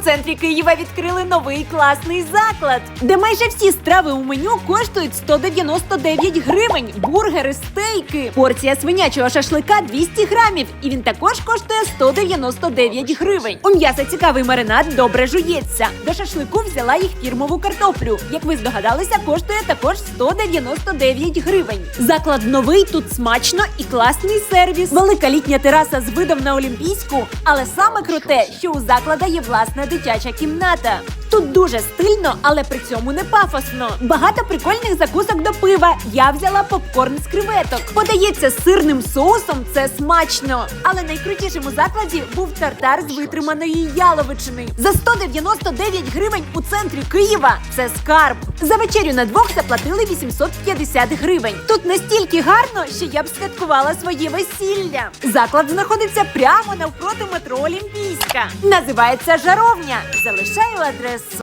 центрі Києва відкрили новий класний заклад, де майже всі страви у меню коштують 199 гривень. Бургери, стейки. Порція свинячого шашлика 200 грамів, і він також коштує 199 гривень. У м'яса цікавий маринад добре жується. До шашлику взяла їх фірмову картоплю. Як ви здогадалися, коштує також 199 гривень. Заклад новий, тут смачно і класний сервіс. Велика літня тераса з видом на Олімпійську, але саме круте, що у заклада є власна дитяча кімната. Тут дуже стильно, але при цьому не пафосно. Багато прикольних закусок до пива. Я взяла попкорн з креветок. Подається сирним соусом, це смачно. Але найкрутішим у закладі був тартар з витриманої яловичини. За 199 гривень у центрі Києва це скарб. За вечерю на двох заплатили 850 гривень. Тут настільки гарно, що я б святкувала своє весілля. Заклад знаходиться прямо навпроти метро Олімпійська. Називається Жаровня. Залишаю адресу.